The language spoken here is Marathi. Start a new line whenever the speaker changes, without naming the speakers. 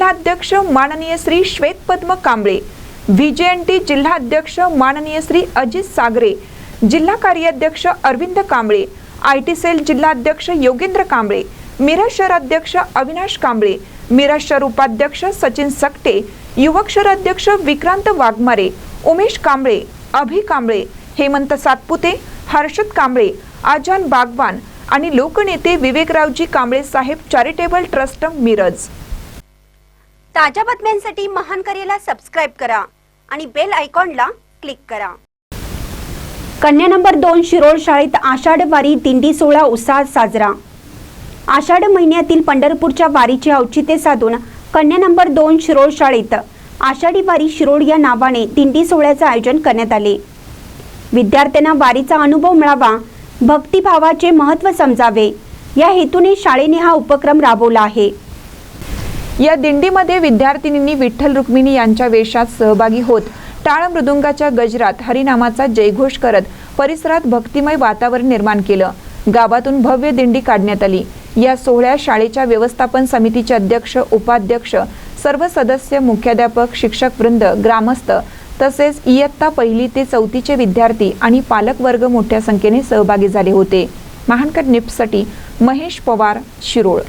जिल्हाध्यक्ष माननीय श्री श्वेतपद्म कांबळे व्हीजेएनटी जिल्हाध्यक्ष माननीय श्री अजित सागरे जिल्हा कार्याध्यक्ष Arvind Kamble I T cell जिल्हाध्यक्ष योगेंद्र कांबळे मिरज शहर अध्यक्ष अविनाश कांबळे मिरज शहर उपाध्यक्ष सचिन सकटे युवक शहर अध्यक्ष विक्रांत वाघमारे उमेश कांबळे अभि कांबळे हेमंत सातपुते हर्षद कांबळे आजान बागवान आणि लोकनेते विवेकरावजी कांबळे साहेब चॅरिटेबल ट्रस्ट मिरज.
ताज्या बातम्यांसाठी महान करेला सबस्क्राईब करा आणि बेल आयकॉनला क्लिक करा.
कन्या नंबर दोन शिरोळ शाळेत आषाढ वारी दिंडी सोहळा उत्साहात साजरा. आषाढ महिन्यातील पंढरपूरच्या वारीचे औचित्य साधून कन्या नंबर दोन शिरोळ शाळेत आषाढी वारी शिरोळ या नावाने दिंडी सोहळ्याचे आयोजन करण्यात आले. विद्यार्थ्यांना वारीचा अनुभव मिळावा भक्तिभावाचे महत्त्व समजावे. या हेतूने शाळेने हा उपक्रम राबवला आहे.
या दिंडीमध्ये विद्यार्थिनींनी विठ्ठल रुक्मिणी यांच्या वेशात सहभागी होत टाळ मृदुंगाच्या गजरात हरिनामाचा जयघोष करत परिसरात भक्तिमय वातावरण निर्माण केलं. गावातून भव्य दिंडी काढण्यात आली. या सोहळ्यात शाळेच्या व्यवस्थापन समितीचे अध्यक्ष उपाध्यक्ष सर्व सदस्य मुख्याध्यापक शिक्षक वृंद ग्रामस्थ तसेच इयत्ता पहिली ते चौथीचे विद्यार्थी आणि पालक वर्ग मोठ्या संख्येने सहभागी झाले होते. महानकर निप्ससाठी महेश पवार शिरोळ.